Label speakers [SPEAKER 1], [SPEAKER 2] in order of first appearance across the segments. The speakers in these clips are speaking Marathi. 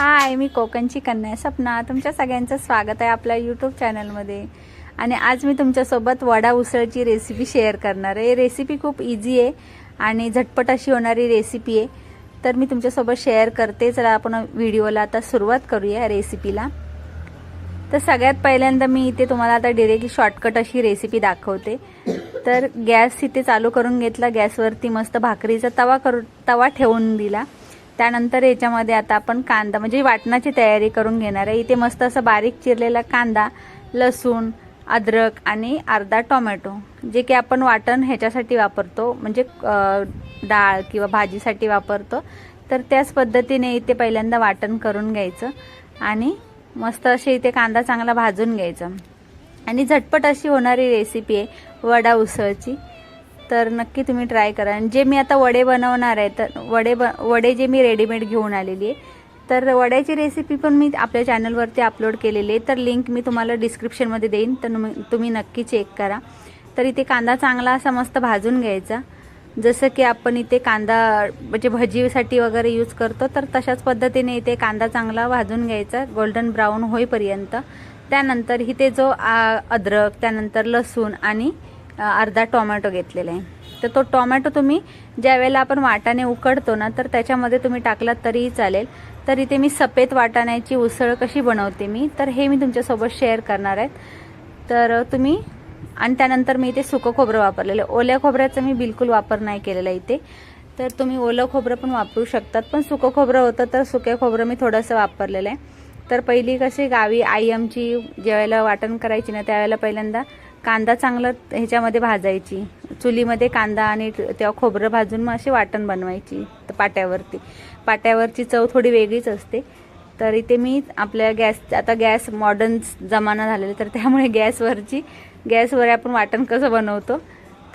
[SPEAKER 1] हाय मी कोकणची कन्या सपना. तुमच्या सगळ्यांचं स्वागत आहे आपल्या यूट्यूब चॅनलमध्ये आणि आज मी तुमच्यासोबत वडा उसळची रेसिपी शेअर करणार आहे. रेसिपी खूप इझी आहे आणि झटपट अशी होणारी रेसिपी आहे. तर मी तुमच्यासोबत शेअर करते. चला आपण व्हिडिओला आता सुरुवात करूया रेसिपीला तर सगळ्यात पहिल्यांदा मी इथे तुम्हाला आता डिरेक्टली शॉर्टकट अशी रेसिपी दाखवते. तर गॅस इथे चालू करून घेतला. गॅसवरती मस्त भाकरीचा तवा करू तवा ठेवून दिला. त्यानंतर याच्यामध्ये आता आपण कांदा म्हणजे वाटणाची तयारी करून घेणार आहे. इथे मस्त असं बारीक चिरलेला कांदा लसूण अद्रक आणि अर्धा टोमॅटो जे की आपण वाटण ह्याच्यासाठी वापरतो म्हणजे डाळ किंवा भाजीसाठी वापरतो. तर त्याच पद्धतीने इथे पहिल्यांदा वाटण करून घ्यायचं आणि मस्त असे इथे कांदा चांगला भाजून घ्यायचा. आणि झटपट अशी होणारी रेसिपी आहे वडा उसळची. तर नक्की तुम्ही ट्राय करा. आणि जे मी आता वडे बनवणार आहे तर वडे ब वडे जे मी रेडीमेड घेऊन आलेली आहे तर वड्याची रेसिपी पण मी आपल्या चॅनलवरती अपलोड केलेली आहे. तर लिंक मी तुम्हाला डिस्क्रिप्शनमध्ये देईन तर तुम्ही नक्की चेक करा. तर इथे कांदा चांगला असा मस्त भाजून घ्यायचा. जसं की आपण इथे कांदा म्हणजे भजीसाठी वगैरे यूज करतो तर तशाच पद्धतीने इथे कांदा चांगला भाजून घ्यायचा गोल्डन ब्राऊन होईपर्यंत. त्यानंतर इथे जो अद्रक त्यानंतर लसूण आणि अर्धा टोमॅटो घेतलेला आहे. तर तो टोमॅटो तुम्ही ज्या वेळेला आपण वाटाणे उकडतो ना तर त्याच्यामध्ये तुम्ही टाकलात तरीही चालेल. तर इथे मी सफेद वाटाण्याची उसळ कशी बनवते मी तर हे मी तुमच्यासोबत शेअर करणार आहेत तर तुम्ही आणि त्यानंतर मी इथे सुकं खोबरं वापरलेलं आहे. ओल्या खोबऱ्याचा मी बिलकुल वापर नाही केलेला इथे. तर तुम्ही ओलं खोबरं पण वापरू शकतात पण सुकं खोबरं होतं तर सुक्या खोबरं मी थोडंसं वापरलेलं आहे. तर पहिली कशी गावी आई आमची ज्यावेळेला वाटण करायची ना त्यावेळेला पहिल्यांदा कांदा चांगला ह्याच्यामध्ये भाजायची. चुलीमध्ये कांदा आणि तेव्हा खोबरं भाजून मग अशी वाटण बनवायची तर पाट्यावरती. पाट्यावरची चव थोडी वेगळीच असते. तर इथे मी आपल्या गॅस आता गॅस मॉडर्न जमाना झालेला तर त्यामुळे गॅसवरची गॅसवर आपण वाटण कसं बनवतो.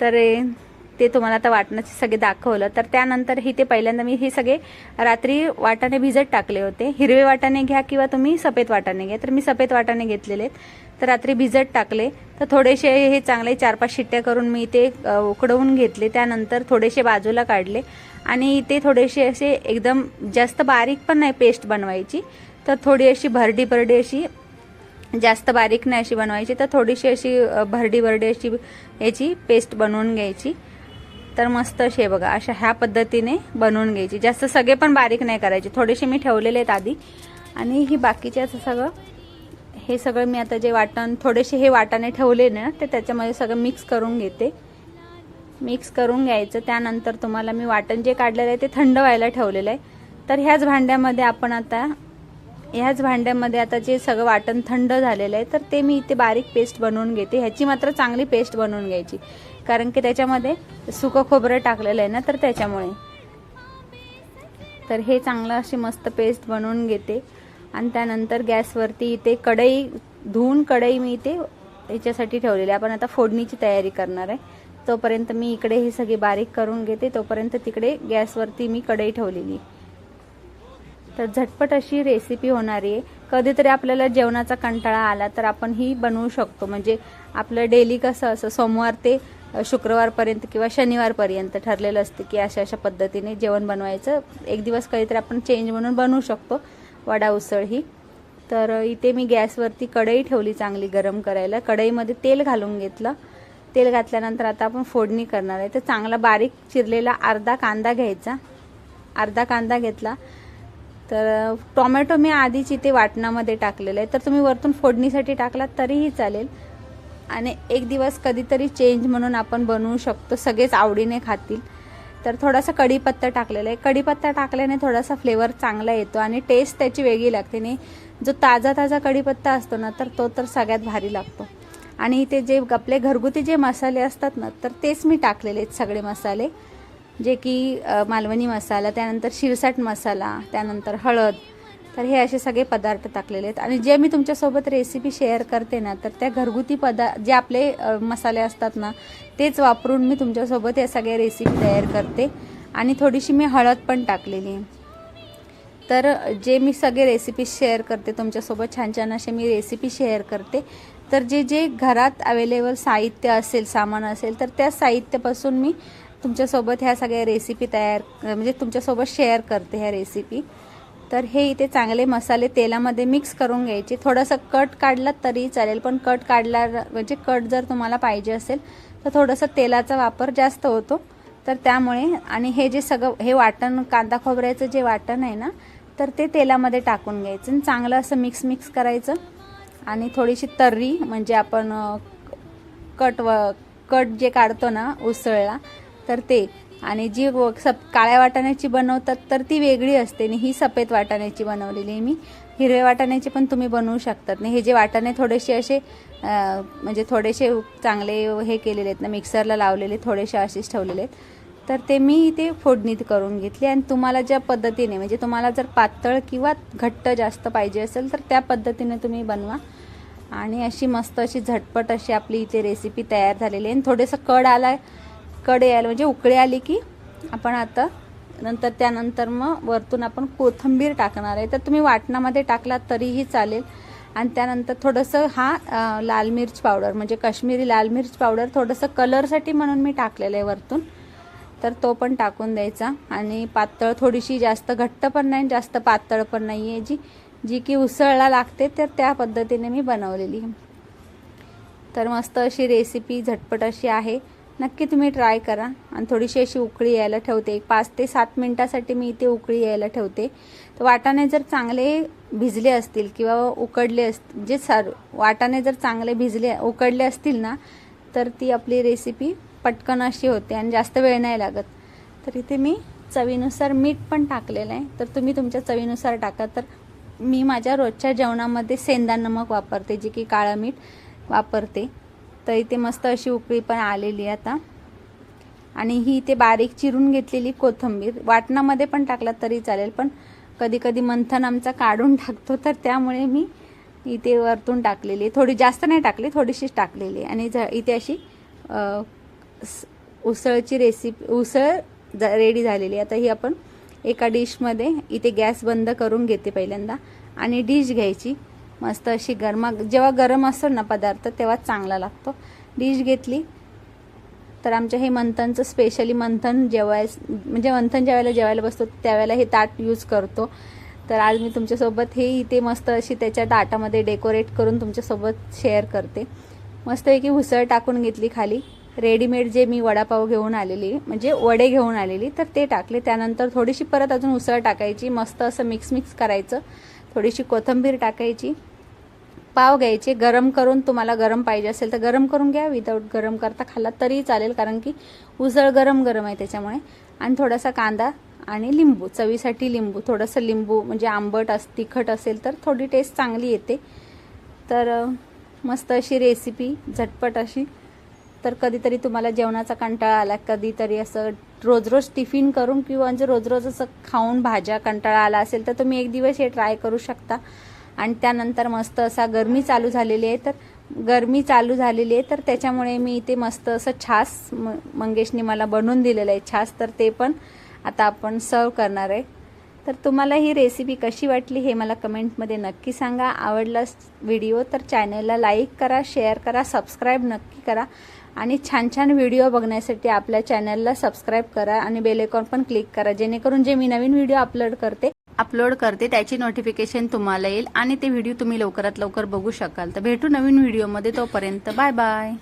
[SPEAKER 1] तर ते तुम्हाला आता वाटणाचे सगळे दाखवलं. तर त्यानंतर हे ते पहिल्यांदा मी हे सगळे रात्री वाटाणे भिजत टाकले होते. हिरवे वाटाणे घ्या किंवा तुम्ही सफेद वाटाणे घ्या. तर मी सफेद वाटाणे घेतलेले आहेत. तर रात्री भिजत टाकले. तर थोडेसे हे चांगले चार पाच शिट्ट्या करून मी ते उकडवून घेतले. त्यानंतर थोडेसे बाजूला काढले. आणि ते थोडेसे असे एकदम जास्त बारीक पण नाही पेस्ट बनवायची. तर थोडी अशी भरडी भरडी अशी जास्त बारीक नाही अशी बनवायची. तर थोडीशी अशी भरडी भरडी अशी याची पेस्ट बनवून घ्यायची. तर मस्त अशी आहे बघा अशा ह्या पद्धतीने बनवून घ्यायची. जास्त सगळे पण बारीक नाही करायचे. थोडेसे मी ठेवलेले आहेत आधी. आणि ही बाकीचे असं सगळं हे सगळं मी आता जे वाटण थोडेसे हे वाटाणे ठेवले ना ते त्याच्यामध्ये सगळं मिक्स करून घेते. मिक्स करून घ्यायचं. त्यानंतर तुम्हाला मी वाटण जे काढलेलं आहे ते थंड व्हायला ठेवलेलं आहे. तर ह्याच भांड्यामध्ये आपण आता ह्याच भांड्यामध्ये आता जे सगळं वाटण थंड झालेलं आहे तर ते मी इथे बारीक पेस्ट बनवून घेते. ह्याची मात्र चांगली पेस्ट बनवून घ्यायची. कारण की त्याच्यामध्ये सुकं खोबरं टाकलेलं आहे ना तर त्याच्यामुळे. तर हे चांगलं अशी मस्त पेस्ट बनवून घेते. आणि त्यानंतर गॅसवरती इथे कढई धुवून कढई मी इथे याच्यासाठी ठेवलेली आहे. आपण आता फोडणीची तयारी करणार आहे. तोपर्यंत मी इकडे हे सगळे बारीक करून घेते. तोपर्यंत तिकडे गॅसवरती मी कढई ठेवलेली तर झटपट अशी रेसिपी होणारी आहे. कधीतरी आपल्याला जेवणाचा कंटाळा आला तर आपण ही बनवू शकतो. म्हणजे आपलं डेली कसं असं सोमवार ते शुक्रवारपर्यंत किंवा शनिवारपर्यंत ठरलेलं असतं की अशा अशा पद्धतीने जेवण बनवायचं. एक दिवस कधीतरी आपण चेंज म्हणून बनवू शकतो. वडा उसळ ही. तर इथे मी गॅसवरती कढई ठेवली चांगली गरम करायला. कढईमध्ये तेल घालून घेतलं. तेल घातल्यानंतर आता आपण फोडणी करणार आहे. तर चांगला बारीक चिरलेला अर्धा कांदा घ्यायचा. अर्धा कांदा घेतला. तर टोमॅटो मी आधीच इथे वाटणामध्ये टाकलेलं आहे. तर तुम्ही वरतून फोडणीसाठी टाकलात तरीही चालेल. आणि एक दिवस कधीतरी चेंज म्हणून आपण बनवू शकतो. सगळेच आवडीने खातील. तर थोडासा कढीपत्ता टाकलेला आहे. कढीपत्ता टाकल्याने थोडासा फ्लेवर चांगला येतो आणि टेस्ट त्याची वेगळी लागते. आणि जो ताजा ताजा कढीपत्ता असतो ना तर तो तर सगळ्यात भारी लागतो. आणि इथे जे आपले घरगुती जे मसाले असतात ना तर तेच मी टाकलेले आहेत सगळे मसाले. जे की मालवणी मसाला त्यानंतर शिरसाट मसाला त्यानंतर हळद तर हे असे सगळे पदार्थ टाकलेले आहेत. आणि जे मी तुमच्यासोबत रेसिपी शेअर करते ना तर त्या घरगुती पदा जे आपले मसाले असतात ना तेच वापरून मी तुमच्यासोबत या सगळ्या रेसिपी तयार करते. आणि थोडीशी मी हळद पण टाकलेली आहे. तर जे मी सगळे रेसिपी शेअर करते तुमच्यासोबत छान छान असे मी रेसिपी शेअर करते. तर जे जे घरात अवेलेबल साहित्य असेल सामान असेल तर त्या साहित्यापासून मी तुमच्यासोबत ह्या सगळ्या रेसिपी तयार म्हणजे तुमच्यासोबत शेअर करते ह्या रेसिपी तर हे इथे चांगले मसाले तेलामध्ये मिक्स करून घ्यायचे. थोडंसं कट काढलं तरी चालेल पण कट काढला म्हणजे कट जर तुम्हाला पाहिजे असेल तर थोडंसं तेलाचा वापर जास्त होतो. तर त्यामुळे आणि हे जे सगळं हे वाटण कांदा खोबऱ्याचं जे वाटण आहे ना तर ते तेलामध्ये टाकून घ्यायचं आणि चांगलं असं मिक्स मिक्स करायचं. आणि थोडीशी तर्री म्हणजे आपण कट व कट जे काढतो ना उसळला तर ते आणि जी व- सप काळ्या वाटाण्याची बनवतात तर ती वेगळी असते. आणि ही सफेद वाटाण्याची बनवलेली आहे मी. हिरव्या वाटाण्याची पण तुम्ही बनवू शकतात. आणि हे जे वाटाणे थोडेसे असे म्हणजे थोडेसे चांगले हे केलेले आहेत ना मिक्सरला लावलेले थोडेसे असेच ठेवलेले आहेत. तर ते मी ते फोडणीत करून घेतली. आणि तुम्हाला ज्या पद्धतीने म्हणजे तुम्हाला जर पातळ किंवा घट्ट जास्त पाहिजे असेल तर त्या पद्धतीने तुम्ही बनवा. आणि अशी मस्त अशी झटपट अशी आपली इथे रेसिपी तयार झालेली आहे. आणि थोडंसं कड आला कडे यायला म्हणजे उकळी आली की आपण आता नंतर त्यानंतर मग वरतून आपण कोथिंबीर टाकणार आहे. तर तुम्ही वाटणामध्ये टाकलात तरीही चालेल. आणि त्यानंतर थोडंसं हा लाल मिर्च पावडर म्हणजे काश्मीरी लाल मिर्च पावडर थोडंसं कलरसाठी म्हणून मी टाकलेलं आहे वरतून. तर तो पण टाकून द्यायचा. आणि पातळ थोडीशी जास्त घट्ट पण नाही जास्त पातळ पण नाही आहे जी. जी की उसळला लागते तर त्या पद्धतीने मी बनवलेली. तर मस्त अशी रेसिपी झटपट अशी आहे. नक्की तुम्ही ट्राय करा. आणि थोडीशी अशी उकळी यायला ठेवते. एक पाच ते सात मिनटासाठी मी इथे उकळी यायला ठेवते. तर वाटाणे जर चांगले भिजले असतील किंवा उकडले अस जे म्हणजे सर वाटाणे जर चांगले भिजले उकडले असतील ना तर ती आपली रेसिपी पटकन अशी होते आणि जास्त वेळ नाही लागत. तर इथे मी चवीनुसार मीठ पण टाकलेलं आहे. तर तुम्ही तुमच्या चवीनुसार टाका. तर मी माझ्या रोजच्या जेवणामध्ये सेंदा नमक वापरते जे की काळं मीठ वापरते. तर इथे मस्त अशी उकळी पण आलेली आहे आता. आणि ही इथे बारीक चिरून घेतलेली कोथिंबीर. वाटणामध्ये पण टाकला तरी चालेल पण कधी कधी मंथन आमचा काढून टाकतो तर त्यामुळे मी इथे वरतून टाकलेली थोडी जास्त नाही टाकली थोडीशीच टाकलेली आणि झ- इथे अशी उसळची रेसिपी उसळ रेडी झालेली आता ही आपण एका डिशमध्ये इथे गॅस बंद करून घेते पहिल्यांदा. आणि डिश घ्यायची. मस्त अशी गरमा जेव्हा गरम असतो ना पदार्थ तेव्हा चांगला लागतो. डिश घेतली तर आमच्या हे मंथनचं स्पेशली मंथन जेवायस म्हणजे मंथन ज्यावेळेला जेवायला बसतो त्यावेळेला हे ताट यूज करतो. तर आज मी तुमच्यासोबत हे इथे मस्त अशी त्याच्या ताटामध्ये डेकोरेट करून तुमच्यासोबत शेअर करते. मस्तपैकी उसळ टाकून घेतली खाली. रेडीमेड जे मी वडापाव घेऊन आलेली म्हणजे वडे घेऊन आलेली तर ते टाकले. त्यानंतर थोडीशी परत अजून उसळ टाकायची मस्त असं मिक्स मिक्स करायचं. थोडीशी कोथिंबीर टाकायची पाव घ्यायचे गरम करून तुम्हाला गरम पाहिजे असेल तर गरम करून घ्या. विदाऊट गरम करता खाल्ला तरी चालेल कारण की उसळ गरम गरम आहे त्याच्यामुळे. आणि थोडासा कांदा आणि लिंबू चवीसाठी लिंबू थोडंसं लिंबू म्हणजे आंबट अस तिखट असेल तर थोडी टेस्ट चांगली येते. तर मस्त अशी रेसिपी झटपट अशी. तर कधीतरी तुम्हाला जेवणाचा कंटाळा आला कधीतरी असं रोज रोज टिफिन करून किंवा म्हणजे रोज रोज असं खाऊन भाज्या कंटाळा आला असेल तर तुम्ही एक दिवस हे ट्राय करू शकता. आणि त्यानंतर मस्त असा गरमी चालू झालेली आहे तर गरमी चालू झालेली आहे तर त्याच्यामुळे मी इथे मस्त असं छास म मंगेशने मला बनवून दिलेलं आहे. छास तर ते पण आता आपण सर्व करणार आहे. तर तुम्हाला ही रेसिपी कशी वाटली हे मला कमेंटमध्ये नक्की सांगा. आवडला व्हिडिओ तर चॅनलला लाईक करा शेअर करा सबस्क्राईब नक्की करा. आणि छान छान व्हिडिओ बघण्यासाठी आपल्या चॅनलला सबस्क्राईब करा आणि बेलेकॉन पण क्लिक करा. जेणेकरून जे मी नवीन व्हिडिओ अपलोड करते अपलोड करते त्याची नोटिफिकेशन तुम्हाला येईल आणि ते व्हिडिओ तुम्ही लवकरात लवकर बघू शकाल. तर भेटू नवीन व्हिडिओमध्ये तोपर्यंत बाय बाय